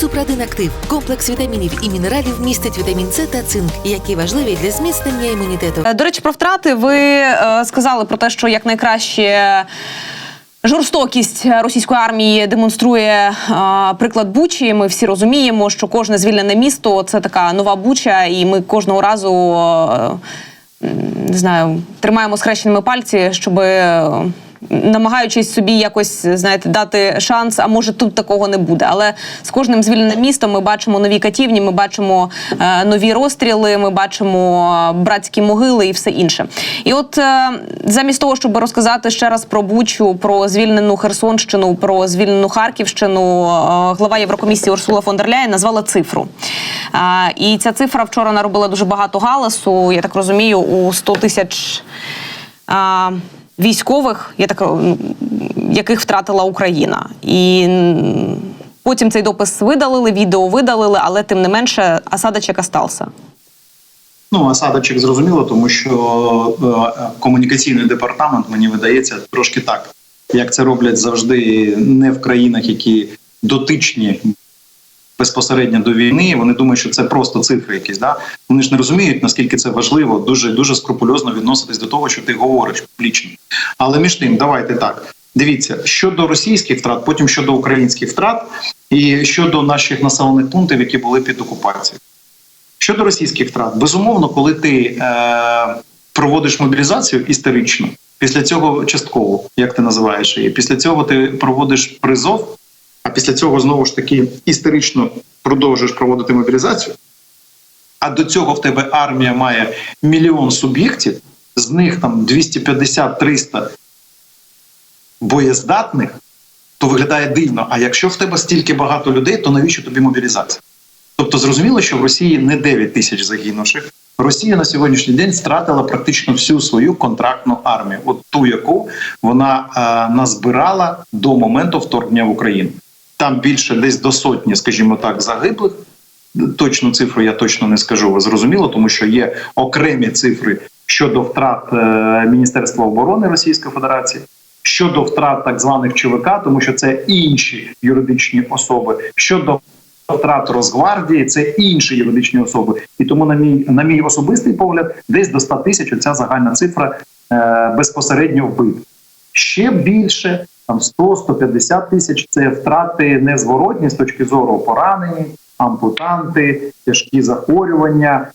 Супрадин Актив комплекс вітамінів і мінералів містить вітамін С та цинк, які важливі для зміцнення імунітету. Е, До речі, про втрати ви е, сказали про те, що якнайкраще. Жорстокість російської армії демонструє е, приклад Бучі. Ми всі розуміємо, що кожне звільнене місто це така нова Буча, і ми кожного разу м, не знаю, тримаємо схрещеними пальці, щоб намагаючись собі якось знаєте дати шанс. А може тут такого не буде. Але з кожним звільненим містом ми бачимо нові катівні, ми бачимо е, нові розстріли, ми бачимо е, братські могили і все інше. І от е, замість того, щоб розказати ще раз про Бучу, про звільнену Херсонщину, про звільнену Харківщину, е, глава Єврокомісії Урсула фон дер Ляєн назвала цифру. А, і ця цифра вчора наробила дуже багато галасу. Я так розумію, у 100 тисяч. А, Військових, я так яких втратила Україна, і потім цей допис видалили, відео видалили, але тим не менше осадочок остався. Ну, осадочок зрозуміло, тому що е, комунікаційний департамент, мені видається, трошки так, як це роблять завжди не в країнах, які дотичні безпосередньо до війни. Вони думають, що це просто цифри якісь. Да? Вони ж не розуміють, наскільки це важливо, дуже дуже скрупульозно відноситись до того, що ти говориш публічно. Але між тим, давайте так. Дивіться, щодо російських втрат, потім щодо українських втрат, і щодо наших населених пунктів, які були під окупацією. Щодо російських втрат, безумовно, коли ти е, проводиш мобілізацію історично, після цього частково, як ти називаєш її, після цього ти проводиш призов, а після цього знову ж таки історично продовжуєш проводити мобілізацію. А до цього в тебе армія має мільйон суб'єктів, з них там 250-300 боєздатних, то виглядає дивно. А якщо в тебе стільки багато людей, то навіщо тобі мобілізація? Тобто зрозуміло, що в Росії не 9 тисяч загинувших. Росія на сьогоднішній день стратила практично всю свою контрактну армію, от ту, яку вона е, назбирала до моменту вторгнення в Україну. Там більше десь до сотні, скажімо так, загиблих. Точну цифру я точно не скажу. Ви зрозуміло, тому що є окремі цифри щодо втрат е, Міністерства оборони Російської Федерації. Щодо втрат так званих ЧВК, тому що це інші юридичні особи. Щодо втрат Росгвардії, це інші юридичні особи. І тому, на мій на мій особистий погляд, десь до 100 тисяч оця загальна цифра е, безпосередньо вбита. Ще більше, там 100-150 тисяч це втрати незворотні з точки зору поранені, ампутанти, тяжкі захворювання,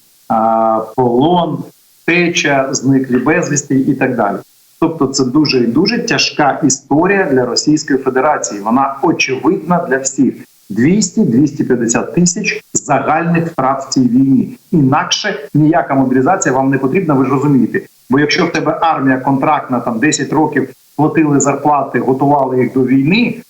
полон, теча, зниклі безвісти і так далі. Тобто, це дуже і дуже тяжка історія для Російської Федерації. Вона очевидна для всіх. 200-250 тисяч загальних втрат в цій війні. Інакше ніяка мобілізація вам не потрібна. Ви ж розумієте. Бо якщо в тебе армія контрактна, там 10 років платили зарплати, готували їх до війни.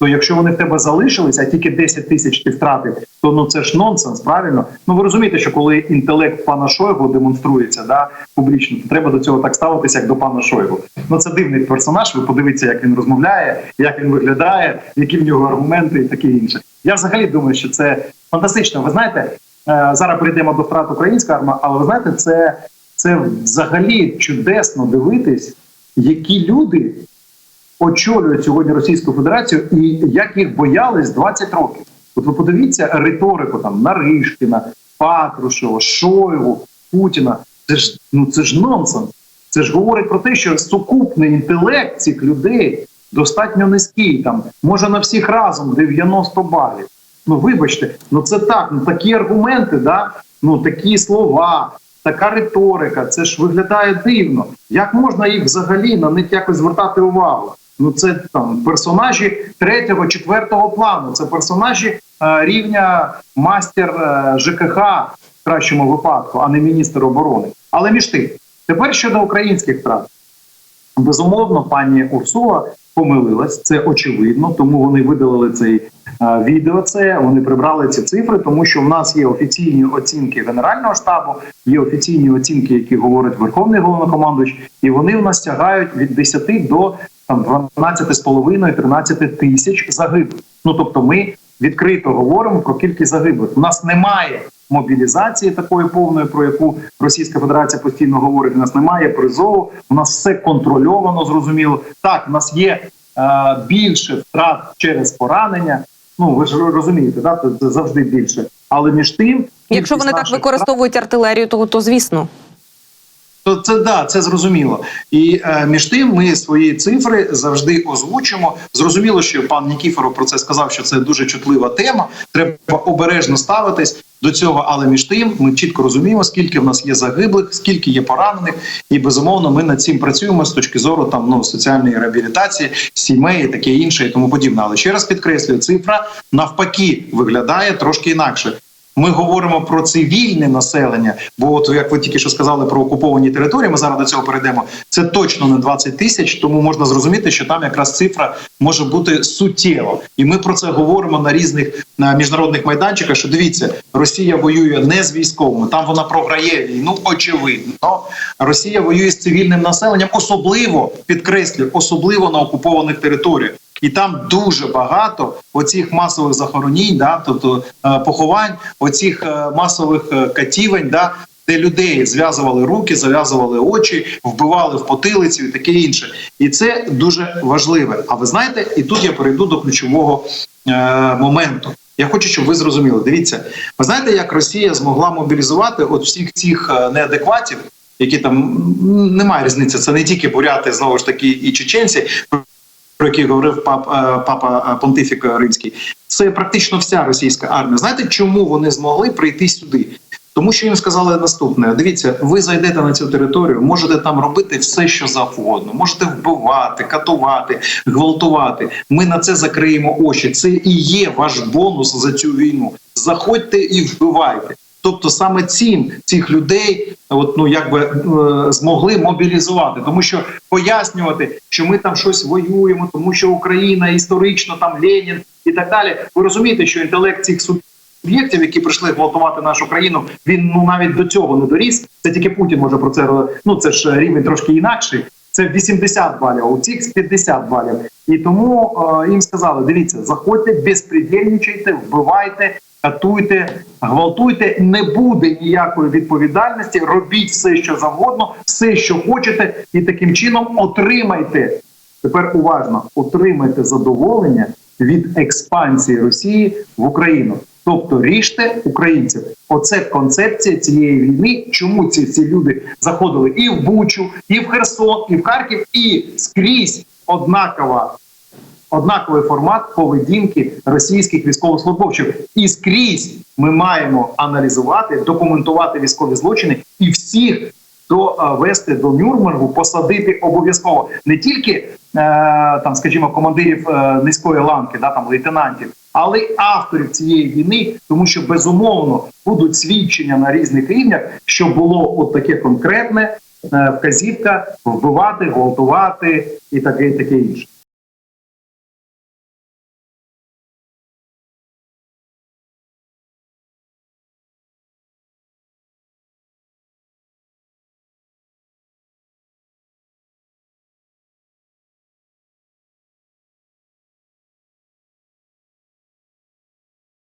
То якщо вони в тебе залишились, а тільки 10 тисяч ти втратив, то ну це ж нонсенс, правильно? Ну ви розумієте, що коли інтелект пана Шойгу демонструється да публічно, то треба до цього так ставитися, як до пана Шойгу. Ну це дивний персонаж. Ви подивіться, як він розмовляє, як він виглядає, які в нього аргументи і таке інше. Я взагалі думаю, що це фантастично. Ви знаєте, е, зараз перейдемо до втрат української армії, але ви знаєте, це, це взагалі чудесно дивитись, які люди очолюють сьогодні Російську Федерацію і як їх боялись 20 років. От ви подивіться риторику там Наришкіна, Патрушева, Шойгу, Путіна. Це ж ну це ж нонсенс. Це ж говорить про те, що сукупний інтелект цих людей достатньо низький. Там може на всіх разом 90 балів. Ну вибачте, ну це так. Ну такі аргументи, да ну такі слова, така риторика. Це ж виглядає дивно. Як можна їх взагалі на них якось звертати увагу? Ну це там персонажі третього, четвертого плану. Це персонажі е, рівня мастер е, ЖКХ в кращому випадку, а не міністр оборони. Але між тим, тепер щодо українських втрат. Безумовно, пані Урсула помилилась, це очевидно, тому вони видалили цей відео. Це вони прибрали ці цифри, тому що в нас є офіційні оцінки Генерального штабу, є офіційні оцінки, які говорить Верховний головнокомандуючий, і вони в нас тягають від 10 до там 12,5-13 тисяч загиблих. Ну тобто, ми відкрито говоримо про кількість загиблих. У нас немає мобілізації такої повної, про яку Російська Федерація постійно говорить. У нас немає призову. У нас все контрольовано, зрозуміло. Так, у нас є е, більше втрат через поранення. Ну ви ж розумієте, да? це завжди більше. Але між тим, Якщо вони так використовують артилерію, то, то звісно. То це да, це зрозуміло. І е, між тим ми свої цифри завжди озвучимо. Зрозуміло, що пан Нікіфоров про це сказав, що це дуже чутлива тема. Треба обережно ставитись до цього. Але між тим ми чітко розуміємо, скільки в нас є загиблих, скільки є поранених, і безумовно ми над цим працюємо з точки зору там ну соціальної реабілітації, сімей, таке інше, і тому подібне. Але ще раз підкреслюю, цифра навпаки виглядає трошки інакше. Ми говоримо про цивільне населення, бо от як ви тільки що сказали про окуповані території, ми зараз до цього перейдемо. Це точно не 20 тисяч, тому можна зрозуміти, що там якраз цифра може бути суттєво. І ми про це говоримо на різних на міжнародних майданчиках. Що дивіться, Росія воює не з військовими, там вона програє війну. Очевидно, Росія воює з цивільним населенням, особливо підкреслю, особливо на окупованих територіях. І там дуже багато оцих масових захоронінь, да, тобто е, поховань, оцих е, масових е, катівень, да, де людей зв'язували руки, зав'язували очі, вбивали в потилицю і таке інше. І це дуже важливе. А ви знаєте, і тут я перейду до ключового е, моменту. Я хочу, щоб ви зрозуміли. Дивіться, ви знаєте, як Росія змогла мобілізувати от всіх цих неадекватів, які там немає різниці. Це не тільки буряти, знову ж таки, і чеченці про який говорив пап, е, папа е, Понтифік Римський, це практично вся російська армія. Знаєте, чому вони змогли прийти сюди? Тому що їм сказали наступне: дивіться, ви зайдете на цю територію, можете там робити все, що завгодно, можете вбивати, катувати, гвалтувати. Ми на це закриємо очі. Це і є ваш бонус за цю війну. Заходьте і вбивайте. Тобто саме цим цих людей, от ну якби е, змогли мобілізувати, тому що пояснювати, що ми там щось воюємо, тому що Україна історично там Ленін і так далі. Ви розумієте, що інтелект цих суб'єктів, які прийшли гвалтувати нашу країну, він ну навіть до цього не доріс. Це тільки Путін може про це ну це ж рівень трошки інакший. Це 80 балів, у цих 50 балів. І тому е, їм сказали: дивіться, заходьте, безпредельничайте, вбивайте, катуйте, гвалтуйте. Не буде ніякої відповідальності. Робіть все, що завгодно, все, що хочете, і таким чином отримайте. Тепер уважно отримайте задоволення від експансії Росії в Україну. Тобто ріжте українців. Оце концепція цієї війни. Чому ці всі люди заходили і в Бучу, і в Херсон, і в Харків, і скрізь однакова. Однаковий формат поведінки російських військовослужбовців, і скрізь ми маємо аналізувати, документувати військові злочини і всіх довести до Нюрнбергу, посадити обов'язково не тільки е, там, скажімо, командирів е, низької ланки, да там лейтенантів, але й авторів цієї війни, тому що безумовно будуть свідчення на різних рівнях, що було от таке конкретне е, вказівка вбивати, гвалтувати і таке, і таке інше.